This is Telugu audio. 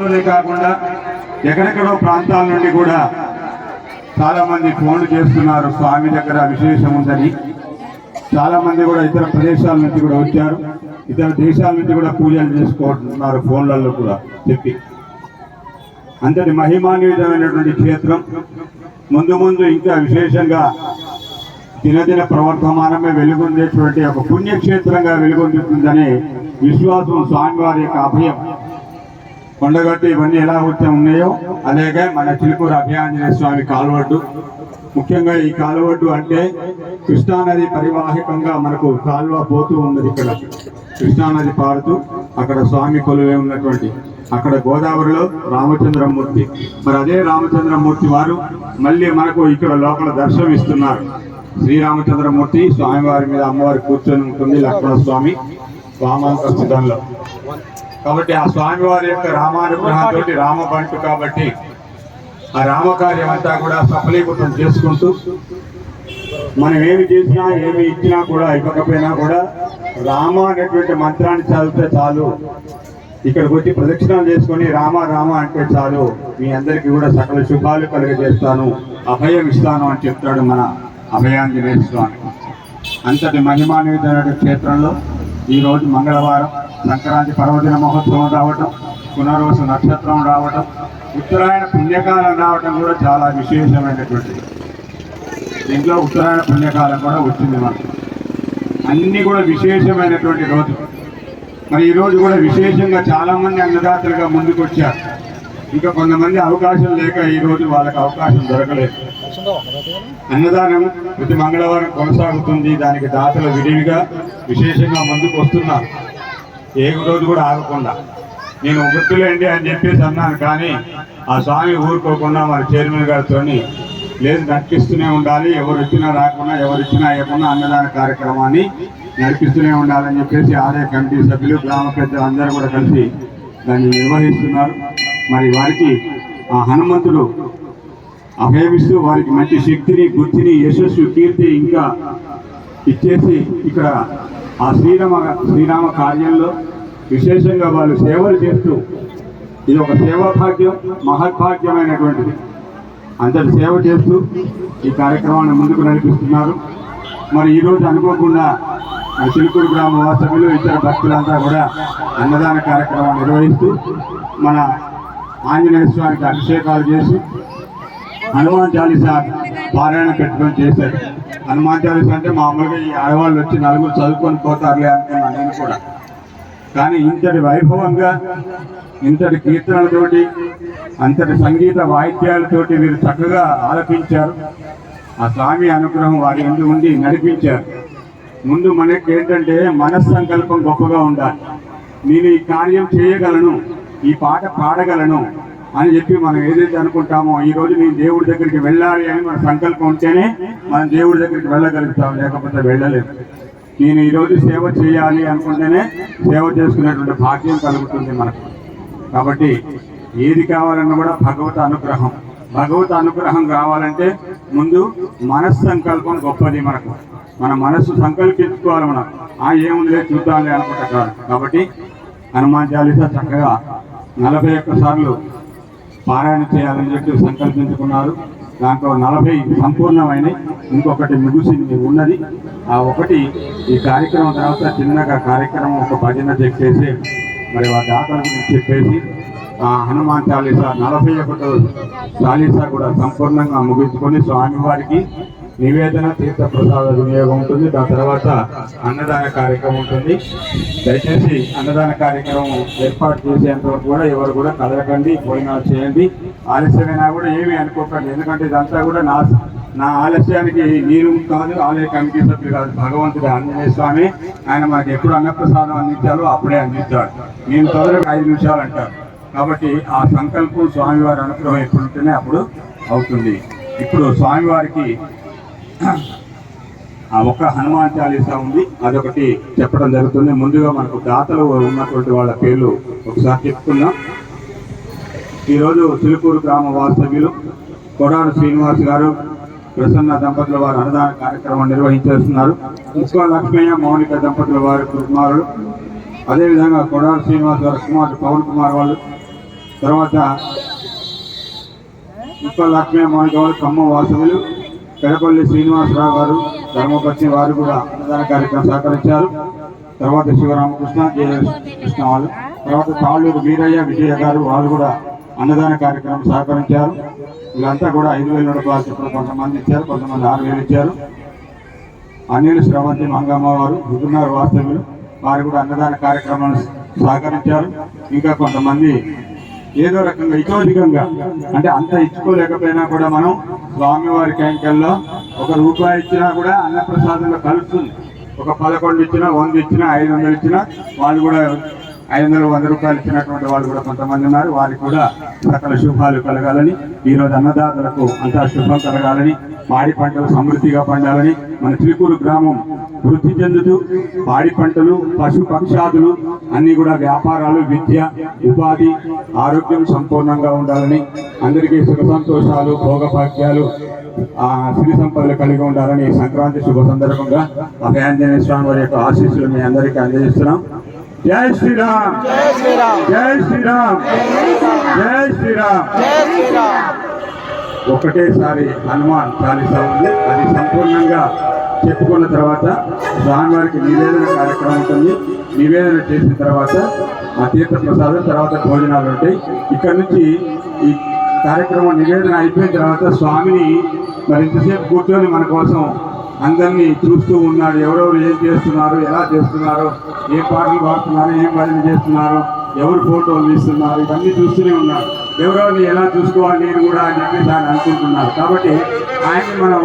లోనే కాకుండా ఎక్కడెక్కడో ప్రాంతాల నుండి కూడా చాలా మంది ఫోన్లు చేస్తున్నారు. స్వామి దగ్గర విశేషం ఉందని. చాలా మంది కూడా ఇతర ప్రదేశాల నుంచి కూడా వచ్చారు. ఇతర దేశాల నుంచి కూడా పూజలు చేసుకుంటున్నారు ఫోన్లలో కూడా చెప్పి. అంతటి మహిమాన్వితమైనటువంటి క్షేత్రం. ముందు ముందు ఇంకా విశేషంగా దినదిన ప్రవర్తమానమే వెలుగొందేటువంటి ఒక పుణ్యక్షేత్రంగా వెలుగొందుతుందనే విశ్వాసం స్వామివారి యొక్క అభయం. కొండగట్టు ఇవన్నీ ఎలా అయితే ఉన్నాయో అలాగే మన చిలుకూరు అభయాంజనేయ స్వామి కాలువడ్డు. ముఖ్యంగా ఈ కాలువడ్డు అంటే కృష్ణానది పరివాహకంగా మనకు కాలువ పోతూ ఉన్నది ఇక్కడ. కృష్ణానది పారుతూ అక్కడ స్వామి కొలువే ఉన్నటువంటి అక్కడ గోదావరిలో రామచంద్రమూర్తి. మరి అదే రామచంద్రమూర్తి వారు మళ్ళీ మనకు ఇక్కడ లోపల దర్శనం ఇస్తున్నారు శ్రీరామచంద్రమూర్తి స్వామివారి మీద అమ్మవారి కూర్చొని ఉంటుంది లక్ష్మణ స్వామి వామాంకృతంలో కాబట్టి ఆ స్వామివారి యొక్క రామానుగ్రహంతో రామబంటు కాబట్టి ఆ రామకార్యం అంతా కూడా సఫలీకృతం చేసుకుంటూ మనం ఏమి చేసినా ఏమి ఇచ్చినా కూడా ఇవ్వకపోయినా కూడా రామ అనేటువంటి మంత్రాన్ని చదివితే చాలు. ఇక్కడికి వచ్చి ప్రదక్షిణాలు చేసుకొని రామ రామ అంటే చాలు. మీ అందరికీ కూడా సకల శుభాలు కలుగజేస్తాను. అభయం ఇస్తాను అని చెప్తాడు మన అభయాంజనేయ స్వామి. అంతటి మహిమాన్వితమైన క్షేత్రంలో ఈరోజు మంగళవారం సంక్రాంతి పర్వదిన మహోత్సవం రావటం పునర్వసు నక్షత్రం రావటం ఉత్తరాయణ పుణ్యకాలం రావటం కూడా చాలా విశేషమైనటువంటిది. దీంట్లో ఉత్తరాయణ పుణ్యకాలం కూడా వచ్చింది మనకు. అన్ని కూడా విశేషమైనటువంటి రోజు మరి ఈరోజు కూడా విశేషంగా చాలామంది అన్నదాతలుగా ముందుకు వచ్చారు ఇంకా కొంతమంది అవకాశం లేక ఈరోజు వాళ్ళకి అవకాశం దొరకలేదు. అన్నదానం ప్రతి మంగళవారం కొనసాగుతుంది. దానికి దాతలు విడివిగా విశేషంగా ముందుకు వస్తున్నారు ఏ రోజు కూడా ఆగకుండా. నేను వృత్తులేండి అని చెప్పేసి అన్నాను కానీ ఆ స్వామి ఊరుకోకుండా మరి చైర్మన్ గారితో లేదు నడిపిస్తూనే ఉండాలి. ఎవరు వచ్చినా రాకుండా ఎవరు ఇచ్చినా ఇవ్వకుండా అన్నదాన కార్యక్రమాన్ని నడిపిస్తూనే ఉండాలని చెప్పేసి ఆలయ కమిటీ సభ్యులు గ్రామ పెద్దలు అందరూ కూడా కలిసి దాన్ని నిర్వహిస్తున్నారు. మరి వారికి ఆ హనుమంతుడు అభయమిస్తూ వారికి మంచి శక్తిని బుద్ధిని యశస్సు కీర్తి ఇంకా ఇచ్చేసి ఇక్కడ ఆ శ్రీరామ శ్రీరామ కార్యంలో విశేషంగా వాళ్ళు సేవలు చేస్తూ ఇది ఒక సేవా భాగ్యం మహద్భాగ్యమైనటువంటిది. అందరు సేవ చేస్తూ ఈ కార్యక్రమాన్ని ముందుకు నడిపిస్తున్నారు. మరి ఈరోజు అనుకోకుండా చిలుకూరు గ్రామ వాస్తవ్యులు ఇతర భక్తులంతా కూడా అన్నదాన కార్యక్రమం నిర్వహిస్తూ మన ఆంజనేయ స్వామికి అభిషేకాలు చేసి హనుమాన్ చాలీసా పారాయణ పెట్టుకొని చేశారు. హనుమాన్ చాలీసా అంటే మామూలుగా ఈ ఆడవాళ్ళు వచ్చి నలుగురు చదువుకొని పోతారులే అనుకున్నాను నేను కూడా. కానీ ఇంతటి వైభవంగా ఇంతటి కీర్తనలతోటి అంతటి సంగీత వాయిద్యాలతోటి వీరు చక్కగా ఆలపించారు. ఆ స్వామి అనుగ్రహం వారి ముందు ఉండి నడిపించారు. ముందు మనకి ఏంటంటే మనస్సంకల్పం గొప్పగా ఉండాలి. నేను ఈ కార్యం చేయగలను ఈ పాట పాడగలను అని చెప్పి మనం ఏదైతే అనుకుంటామో ఈ రోజు నేను దేవుడి దగ్గరికి వెళ్ళాలి అని మన సంకల్పం ఉంటేనే మనం దేవుడి దగ్గరికి వెళ్ళగలుగుతాం లేకపోతే వెళ్ళలేము నేను ఈరోజు సేవ చేయాలి అనుకుంటేనే సేవ చేసుకునేటువంటి భాగ్యం కలుగుతుంది మనకు. కాబట్టి ఏది కావాలన్నా కూడా భగవత అనుగ్రహం. భగవత అనుగ్రహం కావాలంటే ముందు మనస్సు సంకల్పం గొప్పది మనకు. మన మనస్సు సంకల్పించుకోవాలి మనం. ఆ ఏముందిలే చూద్దాంలే అనుకుంటా కాదు. కాబట్టి హనుమాన్ చాలీసా చక్కగా నలభై ఒక్క సార్లు పారాయణ చేయాలని చెప్పి సంకల్పించుకున్నారు. దాంట్లో నలభై సంపూర్ణమైన ఇంకొకటి ముగిసింది ఉన్నది. ఆ ఒకటి ఈ కార్యక్రమం తర్వాత చిన్నగా కార్యక్రమం ఒక భజన చెప్పేసి మరి ఆ దాతల గురించి చెప్పేసి ఆ హనుమాన్ చాలీసా నలభై ఒకటో చాలీసా కూడా సంపూర్ణంగా ముగించుకొని స్వామివారికి నివేదన తీర్థ ప్రసాద వినియోగం ఉంటుంది. దాని తర్వాత అన్నదాన కార్యక్రమం ఉంటుంది. దయచేసి అన్నదాన కార్యక్రమం ఏర్పాటు చేసేంత వరకు కూడా ఎవరు కూడా కదలకండి భోజనాలు చేయండి. ఆలస్యమైనా కూడా ఏమీ అనుకోకండి. ఎందుకంటే ఇదంతా కూడా నా నా ఆలస్యానికి నీరు కాదు. ఆలయ కమిటీ సభ్యులు కాదు. భగవంతుడు ఆంజనేయ స్వామి. ఆయన మాకు ఎప్పుడు అన్నప్రసాదం అందించాలో అప్పుడే అందిస్తాడు. నేను తొందరగా ఐదు నిమిషాలు అంటారు కాబట్టి ఆ సంకల్పం స్వామివారి అనుగ్రహం ఎప్పుడు ఉంటేనే అప్పుడు అవుతుంది. ఇప్పుడు స్వామివారికి ఆ ఒక్క హనుమాన్ చాలీసా ఉంది. అదొకటి చెప్పడం జరుగుతుంది. ముందుగా మనకు దాతలు ఉన్నటువంటి వాళ్ళ పేర్లు ఒకసారి చెప్పుకుందాం. ఈరోజు చిలుకూరు గ్రామ వాస్తవ్యులు కొడారు శ్రీనివాస్ గారు ప్రసన్న దంపతుల వారు అన్నదాన కార్యక్రమం నిర్వహించేస్తున్నారు. ఇస్కో లక్ష్మయ్య మౌనిక దంపతుల వారి కుమారుడు అదేవిధంగా కొడారు శ్రీనివాస్ గారి కుమారుడు పవన్ కుమార్ వాళ్ళు. తర్వాత ఇస్కో లక్ష్మయ్య మౌనిక గౌడ్ ఖమ్మ వాసవులు పెడపల్లి శ్రీనివాసరావు గారు ధర్మపత్ని వారు కూడా అన్నదాన కార్యక్రమం సహకరించారు. తర్వాత శివరామకృష్ణ జేఎస్ కృష్ణ వాళ్ళు. తర్వాత తాళ్ళూరు వీరయ్య విజయ గారు వాళ్ళు కూడా అన్నదాన కార్యక్రమం సహకరించారు. వీళ్ళంతా కూడా ఐదు వేల రూపాయలు చొప్పున కొంతమంది ఇచ్చారు కొంతమంది ఆరు వేలు ఇచ్చారు. అనిల్ శ్రవంతి మంగమ్మ వారు హుజునార్ వాస్తవ్యులు వారు కూడా అన్నదాన కార్యక్రమాలు సహకరించారు. ఇంకా కొంతమంది ఏదో రకంగా ఇతోధికంగా అంటే అంత ఇచ్చుకోలేకపోయినా కూడా మనం స్వామివారి కైంకల్లో ఒక రూపాయి ఇచ్చినా కూడా అన్నప్రసాదంలో కలుస్తుంది. ఒక పదకొండు ఇచ్చినా వంద ఇచ్చినా ఐదు వందలు ఇచ్చినా వాళ్ళు కూడా ఐదు వందలు వంద రూపాయలు ఇచ్చినటువంటి వాళ్ళు కూడా కొంతమంది ఉన్నారు. వారికి కూడా సకల శుభాలు కలగాలని ఈ రోజు అన్నదాతలకు అంతా శుభం కలగాలని పాడి పంటలు సమృద్ధిగా పండాలని మన త్రికూరు గ్రామం వృద్ధి చెందుతూ పాడి పంటలు పశు పక్షాదులు అన్ని కూడా వ్యాపారాలు విద్య ఉపాధి ఆరోగ్యం సంపూర్ణంగా ఉండాలని అందరికీ సుఖ సంతోషాలు భోగభాగ్యాలు ఆ సిరి సంపదలు కలిగి ఉండాలని ఈ సంక్రాంతి శుభ సందర్భంగా అభయాంజనేయ స్వామి వారి యొక్క ఆశీస్సులు మీ అందరికీ అందజేస్తున్నాం. జై శ్రీరామ్! జై శ్రీరామ్! జై శ్రీరామ్! జై శ్రీరామ్! జై శ్రీరామ్! ఒకటేసారి హనుమాన్ చాలీసా ఉంది. అది సంపూర్ణంగా చెప్పుకున్న తర్వాత స్వామివారికి నివేదన కార్యక్రమం ఉంటుంది. నివేదన చేసిన తర్వాత ఆ తీర్థ ప్రసాదం తర్వాత భోజనాలు ఉంటాయి. ఇక్కడ నుంచి ఈ కార్యక్రమం నివేదన అయిపోయిన తర్వాత స్వామిని మరి ఇంతసేపు కూర్చొని మన కోసం అందరినీ చూస్తూ ఉన్నాడు. ఎవరెవరు ఏం చేస్తున్నారు ఎలా చేస్తున్నారు ఏ పాటలు పాడుతున్నారు ఏం భజన చేస్తున్నారు ఎవరు ఫోటోలు తీస్తున్నారు ఇవన్నీ చూస్తూనే ఉన్నారు. ఎవరెవరిని ఎలా చూసుకోవాలి నేను కూడా అని చెప్పేసి ఆయన అనుకుంటున్నారు. కాబట్టి ఆయన్ని మనం